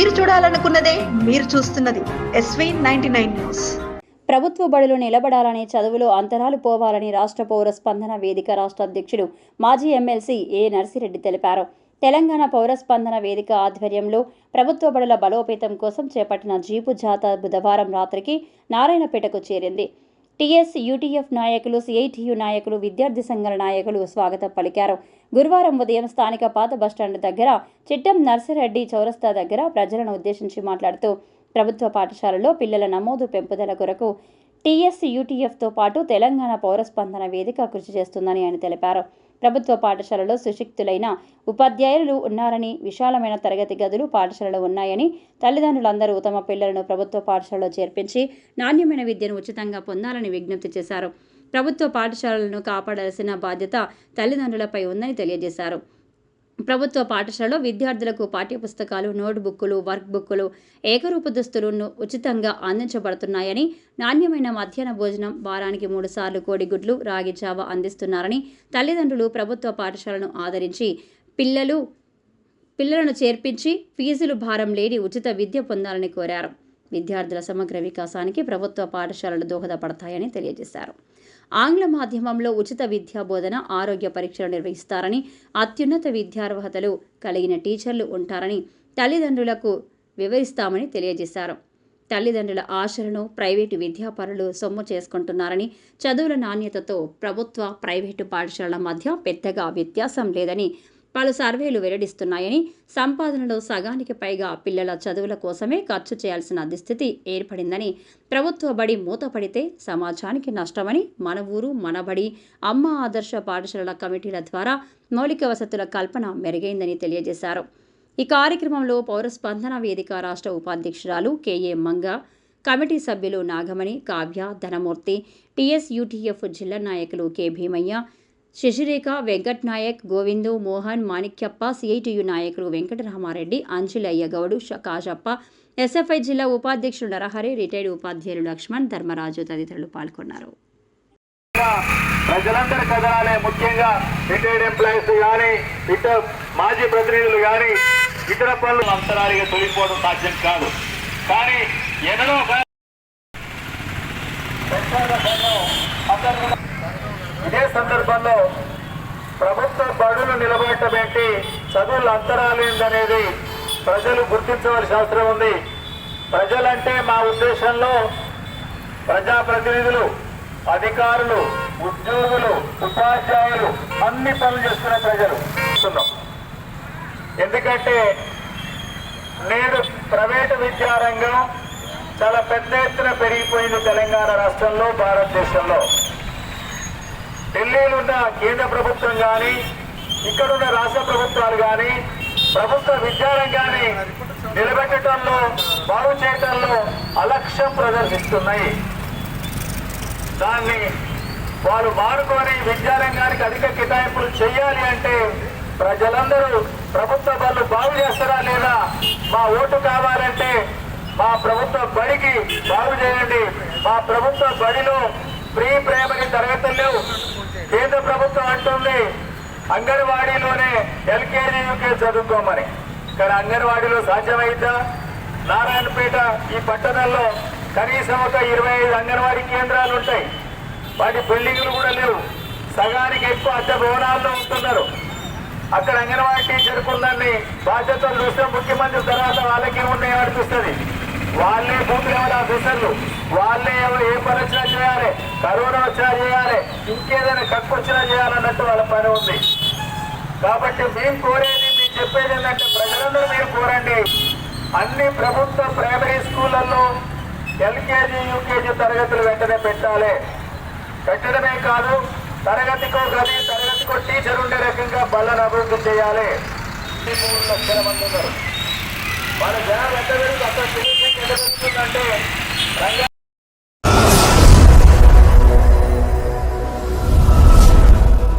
మీరు చూడాలనుకున్నదే మీరు చూస్తున్నది ఎస్వీ నైన్టీ నైన్ న్యూస్ ప్రభుత్వ బడులు నిలబడాలని చదువులో అంతరాలు పోవాలని రాష్ట్ర పౌర స్పందన వేదిక రాష్ట్ర అధ్యక్షుడు మాజీ ఎమ్మెల్సీ ఏ నర్సిరెడ్డి తెలిపారు. తెలంగాణ పౌర స్పందన వేదిక ఆధ్వర్యంలో ప్రభుత్వ బడుల బలోపేతం కోసం చేపట్టిన జీపు జాత బుధవారం రాత్రికి నారాయణపేటకు చేరింది. టీఎస్ యూటీఎఫ్ నాయకులు సిఐటియు నాయకులు విద్యార్థి సంఘాల నాయకులు స్వాగతం పలికారు. గురువారం ఉదయం స్థానిక పాత బస్టాండ్ దగ్గర చిట్టం నర్సిరెడ్డి చౌరస్తా దగ్గర ప్రజలను ఉద్దేశించి మాట్లాడుతూ ప్రభుత్వ పాఠశాలలో పిల్లల నమోదు పెంపుదల కొరకు టీఎస్ యూటీఎఫ్తో పాటు తెలంగాణ పౌర స్పందన వేదిక కృషి చేస్తుందని ఆయన తెలిపారు. ప్రభుత్వ పాఠశాలలో సుశిక్తులైన ఉపాధ్యాయులు ఉన్నారని విశాలమైన తరగతి గదులు పాఠశాలలో ఉన్నాయని తల్లిదండ్రులందరూ తమ పిల్లలను ప్రభుత్వ పాఠశాలలో చేర్పించి నాణ్యమైన విద్యను ఉచితంగా పొందాలని విజ్ఞప్తి చేశారు. ప్రభుత్వ పాఠశాలలను కాపాడాల్సిన బాధ్యత తల్లిదండ్రులపై ఉందని తెలియజేశారు. ప్రభుత్వ పాఠశాలలో విద్యార్థులకు పాఠ్యపుస్తకాలు నోట్బుక్కులు వర్క్ బుక్కులు ఏకరూప దుస్తులు ఉచితంగా అందించబడుతున్నాయని నాణ్యమైన మధ్యాహ్న భోజనం వారానికి మూడుసార్లు కోడిగుడ్లు రాగి జావ అందిస్తున్నారని తల్లిదండ్రులు ప్రభుత్వ పాఠశాలను ఆదరించి పిల్లలు పిల్లలను చేర్పించి ఫీజులు భారం లేని ఉచిత విద్య పొందాలని కోరారు. విద్యార్థుల సమగ్ర వికాసానికి ప్రభుత్వ పాఠశాలలు దోహదపడతాయని తెలియజేశారు. ఆంగ్ల మాధ్యమంలో ఉచిత విద్యా బోధన ఆరోగ్య పరీక్షలు నిర్వహిస్తారని అత్యున్నత విద్యార్హతలు కలిగిన టీచర్లు ఉంటారని తల్లిదండ్రులకు వివరిస్తామని తెలియజేశారు. తల్లిదండ్రుల ఆశలను ప్రైవేటు విద్యాపరులు సొమ్ము చేసుకుంటున్నారని చదువుల నాణ్యతతో ప్రభుత్వ ప్రైవేటు పాఠశాలల మధ్య పెద్దగా వ్యత్యాసం లేదని పలు సర్వేలు వెల్లడిస్తున్నాయని సంపాదనలో సగానికి పైగా పిల్లల చదువుల కోసమే ఖర్చు చేయాల్సిన దుస్థితి ఏర్పడిందని ప్రభుత్వ బడి మూతపడితే సమాజానికి నష్టమని మన ఊరు మన బడి అమ్మ ఆదర్శ పాఠశాలల కమిటీల ద్వారా మౌలిక వసతుల కల్పన మెరుగైందని తెలియజేశారు. ఈ కార్యక్రమంలో పౌర స్పందన వేదిక రాష్ట్ర ఉపాధ్యక్షురాలు కెఏ మంగ కమిటీ సభ్యులు నాగమణి కావ్య ధనమూర్తి టీఎస్యూటీఎఫ్ జిల్లా నాయకులు కె భీమయ్య శశిరేఖ వెంకట్ నాయక్ గోవిందు మోహన్ మాణిక్యప్ప సిఐటియు నాయకులు వెంకటరామారెడ్డి అంజలయ్య గౌడు ష- కాశప్ప ఎస్ఎఫ్ఐ జిల్లా ఉపాధ్యక్షుడు నరహరి రిటైర్డ్ ఉపాధ్యాయులు లక్ష్మణ్ ధర్మరాజు తదితరులు పాల్గొన్నారు. ప్రజలందరూ కదలాలి ముఖ్యంగా రిటైర్డ్ ఎంప్లాయీస్ కానీ ఇతర మాజీ ప్రతినిధులు కానీ ఇతర పనులు అంతరాలిగా తొలిపోవడం సాధ్యం కాదు. కానీ ఎన్నడో ఒక- ఇదే సందర్భంలో ప్రభుత్వ బడులు నిలబెట్టబెట్టి చదువుల చదువులు అంతరాలేందనేది ప్రజలు గుర్తించవలసిన అవసరం ఉంది. ప్రజలంటే మా ఉద్దేశంలో ప్రజాప్రతినిధులు అధికారులు ఉద్యోగులు ఉపాధ్యాయులు అన్ని పనులు చేస్తున్న ప్రజలు ఎందుకంటే నేడు ప్రైవేటు విద్యారంగం చాలా పెద్ద ఎత్తున పెరిగిపోయింది తెలంగాణ రాష్ట్రంలో భారతదేశంలో. ఢిల్లీలో ఉన్న కేంద్ర ప్రభుత్వం కానీ ఇక్కడున్న రాష్ట్ర ప్రభుత్వాలు కానీ ప్రభుత్వ విద్యారంగాన్ని నిలబెట్టడంలో బాగు చేయటంలో అలక్ష్యం ప్రదర్శిస్తున్నాయి. దాన్ని వారు మారుకొని విద్యారంగానికి అధిక కేటాయింపులు చేయాలి అంటే ప్రజలందరూ ప్రభుత్వ బళ్ళు బాగు చేస్తారా లేదా మా ఓటు కావాలంటే మా ప్రభుత్వ బడికి బాగు చేయండి. మా ప్రభుత్వ బడిలో ప్రీ ప్రైమరీ కేంద్ర ప్రభుత్వం అంటుంది అంగన్వాడీలోనే ఎల్కేజీ యూకేజీ చదువుకోమని. కానీ అంగన్వాడీలో సాధ్యమైందా? నారాయణపేట ఈ పట్టణంలో కనీసం ఒక ఇరవై ఐదు అంగన్వాడీ కేంద్రాలు ఉంటాయి. వాటి బిల్డింగులు కూడా లేవు. సగానికి ఎక్కువ అద్దె భవనాల్లో ఉంటున్నారు. అక్కడ అంగన్వాడీ టీచర్ ఉందని బాధ్యతలు చూస్తే ముఖ్యమంత్రి తర్వాత వాళ్ళకి ఉన్నాయో అనిపిస్తుంది. వాళ్ళే బూత్ లెవెల్ ఆఫీసర్లు? వాళ్ళే ఎవరు ఏ పని వచ్చినా చేయాలి కరోనా వచ్చినా చేయాలి. ఇంకేదైనా కక్కు వచ్చినా చేయాలన్నట్టు వాళ్ళ పని ఉంది. కాబట్టి మేము కోరేది మేము చెప్పేది ఏంటంటే ప్రజలందరూ మీరు కోరండి. అన్ని ప్రభుత్వ ప్రైమరీ స్కూళ్ళల్లో ఎల్కేజీ యూకేజీ తరగతులు వెంటనే పెట్టాలి. పెట్టడమే కాదు తరగతికో గది తరగతికో టీచర్ ఉండే రకంగా బళ్ళను అభివృద్ధి చేయాలి. మూడు లక్షల మంది ఉన్నారు. వాళ్ళ జనాలు ఎంత పెరుగుతుంది అంత పెరుగుతుందంటే